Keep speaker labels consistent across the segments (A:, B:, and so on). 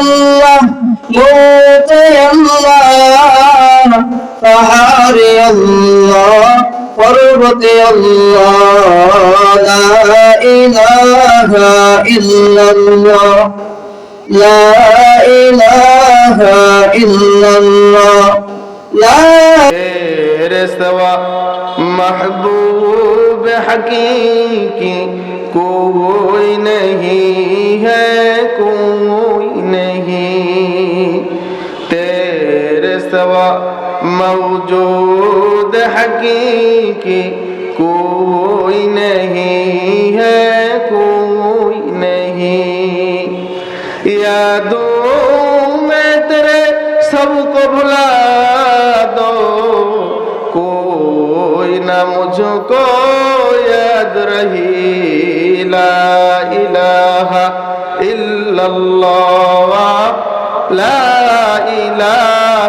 A: الله موتي الله فحاري الله قربتي الله
B: لا إله إلا الله لا إله إلا الله لا سوا محبوب حقيقي کوئی نہیں ہے کوئی দেওয়া মৌজুদ হকীকি কোই নেহি হে, কোই নেহি। ইয়াদো মে তেরে সবকো ভুলা দো, কোই না মুঝকো ইয়াদ রহি। লা ইলাহা ইল্লাল্লাহ, লা ইলাহা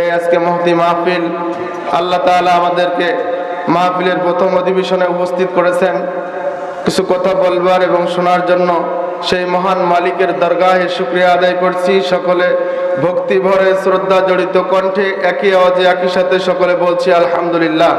B: এই আজকে মহতি মাহফিল, আল্লাহ তাআলা আমাদেরকে মাহফিলের প্রথম অধিবেশনে উপস্থিত করেছেন। কিছু কথা বলবার এবং শোনার জন্য সেই মহান মালিকের দরগাহে শুক্রিয়া আদায় করছি। সকলে ভক্তি ভরে, শ্রদ্ধা জড়িত কণ্ঠে একই আওয়াজে, একই সাথে সকলে বলছি, আলহামদুলিল্লাহ।